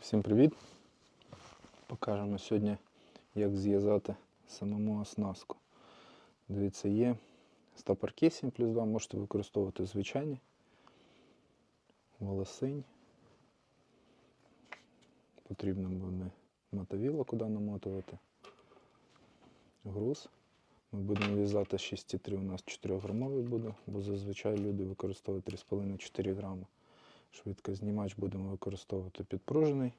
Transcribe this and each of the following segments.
Всім привіт! Покажемо сьогодні, як зв'язати самому оснастку. Дивіться, є стопорки 7 плюс 2, можете використовувати звичайні, волосинь. Потрібно буде мотовіло, куди намотувати. Груз. Ми будемо в'язати 6,3, у нас 4 грамовий буде, бо зазвичай люди використовують 3,5-4 грами. Швидкознімач будемо використовувати підпружений.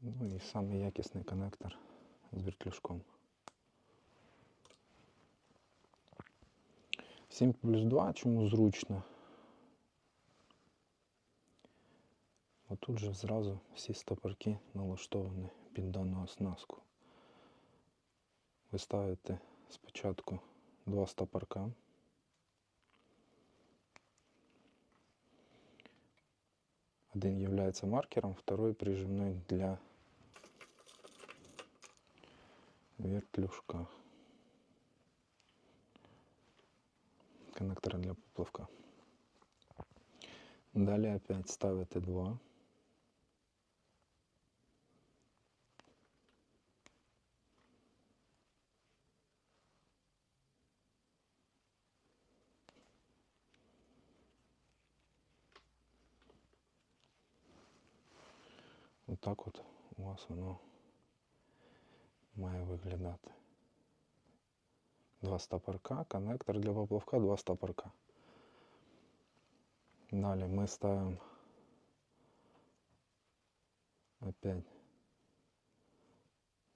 Ну і самий якісний коннектор з вертлюжком. 7 плюс 2, чому зручно? Отут же зразу всі стопорки налаштовані під дану оснастку. Ви ставите спочатку два стопорка. Один является маркером, второй прижимной для вертлюжка. Коннектора для поплавка. Далее опять ставите два. Отак от у вас воно має виглядати. Два стопорка, коннектор для поплавка, два стопорка. Далі ми ставимо опять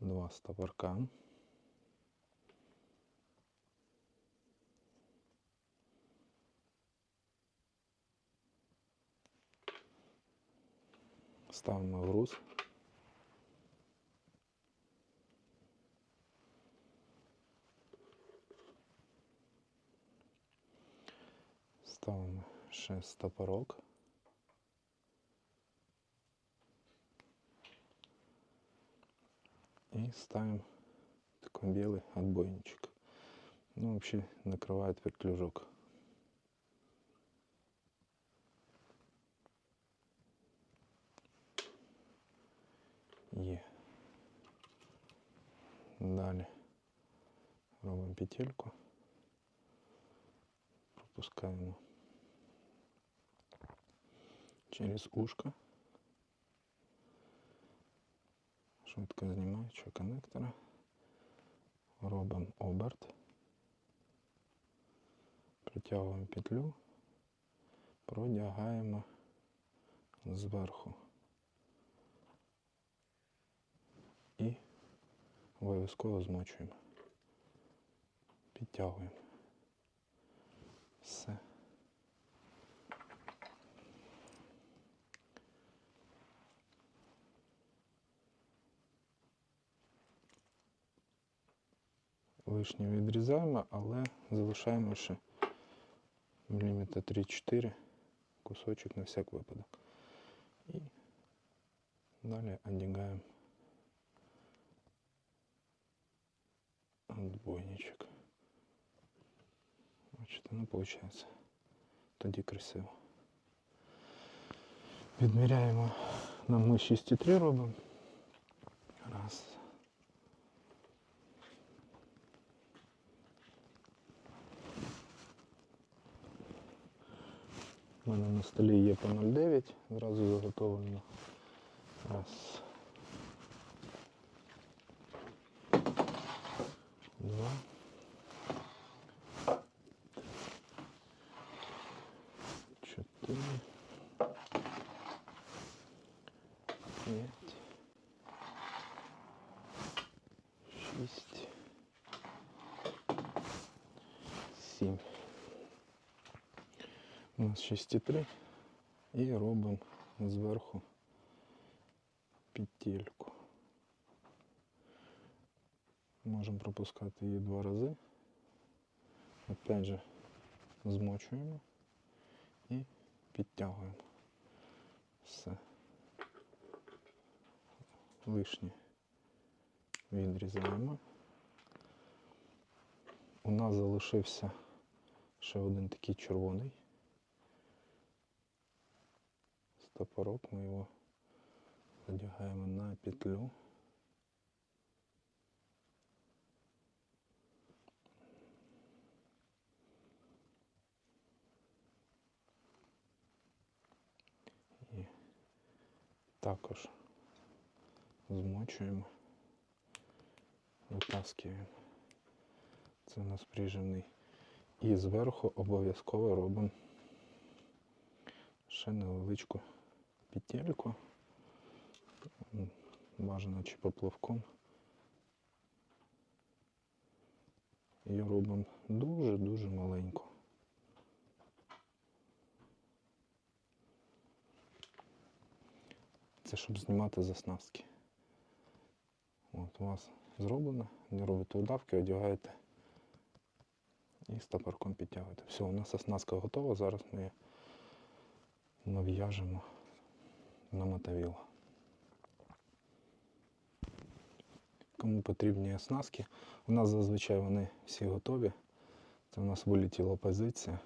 два стопорка. Ставимо груз. Ставимо ще стопорок. И ставим такой белый отбойничек. Ну, вообще накрывает вертлюжок. Є. Далі робимо петельку, пропускаємо через ушко, швидко знімаючи коннектора, робимо оберт, притягуємо петлю, продягаємо зверху. і обов'язково змочуємо. Підтягуємо. Все. Лишнє відрізаємо, але залишаємо ще міліметра 3-4 кусочок на всяк випадок. І далі одягаємо отбойничок. Бачите, ну виходить. Тоді красиво. Відміряємо, нам ми 6,3 робимо. Раз. У мене на столі є по 0,9, зразу заготовлено. Раз. Два. Чотири. П'ять. Шість. Сім. У нас 6,3 і робимо зверху петельку. Можемо пропускати її два рази. Опять же змочуємо і підтягуємо. Все. Лишнє відрізаємо. У нас залишився ще один такий червоний. Стопорок, ми його Задягаємо на петлю. І також змочуємо, витаскуємо. Це у нас прижимний. І зверху обов'язково робимо ще невеличку петельку. Бажано чи поплавком. І робимо дуже-дуже маленьку. Це щоб знімати заснастки. От у вас зроблено, не робите удавки, одягаєте і стопорком підтягуєте. Все, у нас оснастка готова. Зараз ми її нав'яжемо на мотовіло. Кому потрібні оснастки, у нас зазвичай вони всі готові. Це у нас вилетіла позиція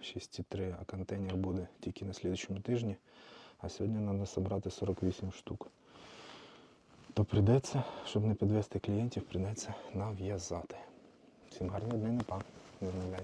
6,3, а контейнер буде тільки на слідчому тижні. А сьогодні треба зібрати 48 штук. То прийдеться, щоб не підвести клієнтів, прийдеться нав'язати. Всім гарного дня, не па. Не.